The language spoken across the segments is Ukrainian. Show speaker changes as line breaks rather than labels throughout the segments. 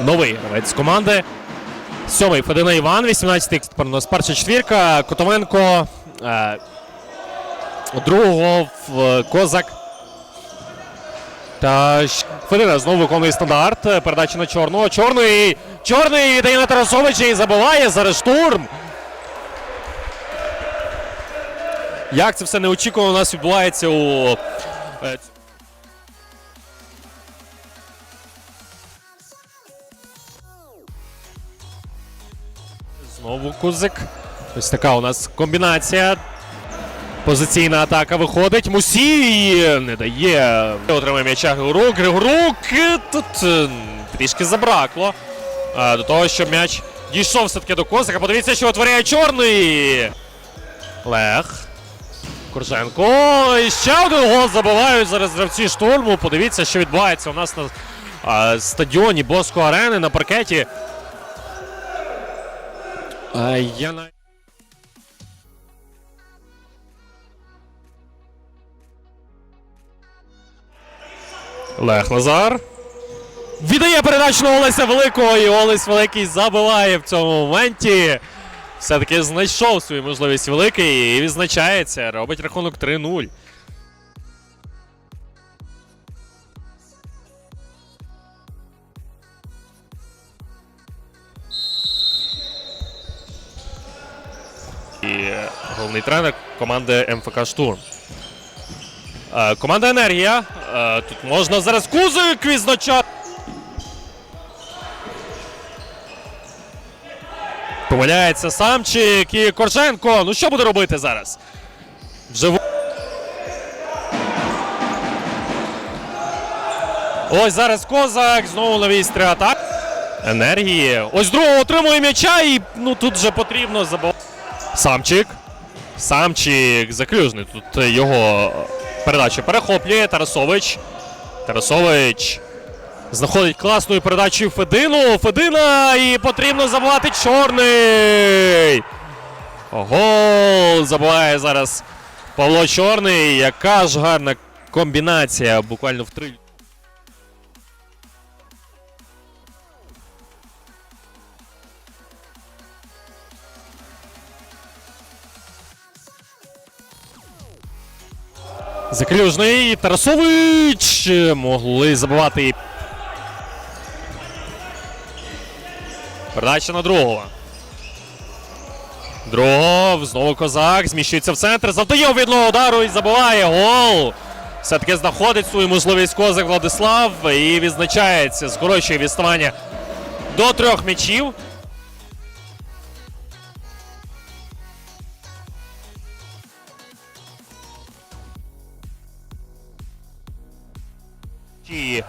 новий гравець команди. Сьомий Федина Іван, 18-й тепер у нас перша четвірка. Котовенко. Е, другого Козак. Та Федина знову виконує стандарт. Передача на чорного. Чорний. Чорний віддає на Тарасовича і забиває. Зараз штурм. Як це все неочікувано у нас відбувається у. Знову Кузик. Ось така у нас комбінація. Позиційна атака виходить. Мусій не дає. Отримає м'яча Григорук. Григорук е, тут е, трішки забракло. е, До того, щоб м'яч дійшов все-таки до Козака. Подивіться, що утворяє чорний. Лех. Курженко. І ще один гол забивають зараз гравці штурму. Подивіться, що відбувається у нас на а, стадіоні Боско Арени на паркеті. А, я на... Лех Лазар. Віддає передачу на Олеся Великого, і Олесь Великий забиває в цьому моменті. Все-таки знайшов свою можливість великий і відзначається. Робить рахунок 3-0. Головний тренер команди МФК Штурм. Е, Команда Енергія. Е, Тут можна зараз Кузик відзначати. Помиляється Самчик і Корженко. Ну що буде робити зараз? Вживу. Ось зараз Козак. Знову на вістрі атак. Енергії. Ось другого отримує м'яча і ну тут же потрібно забувати. Самчик. Самчик заклюжний. Тут його передача перехоплює. Тарасович. Тарасович. Знаходить класною передачею Федину. Федина і потрібно забивати чорний. Гол забиває зараз Павло Чорний. Яка ж гарна комбінація. Буквально в три. Заклюжний Тарасович могли забивати. Передача на другого. Другого. Знову козак. Зміщується в центр. Завдає обідного удару і забиває гол. Все-таки знаходить свою можливість козак Владислав і відзначається. Скорочує відставання до трьох м'ячів. І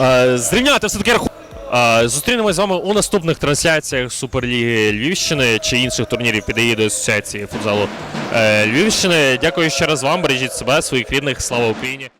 Е, Зрівняти все-таки рахунок. Е, Зустрінемось з вами у наступних трансляціях Суперліги Львівщини чи інших турнірів під егідою Асоціації футзалу е, Львівщини. Дякую ще раз вам. Бережіть себе, своїх рідних. Слава Україні!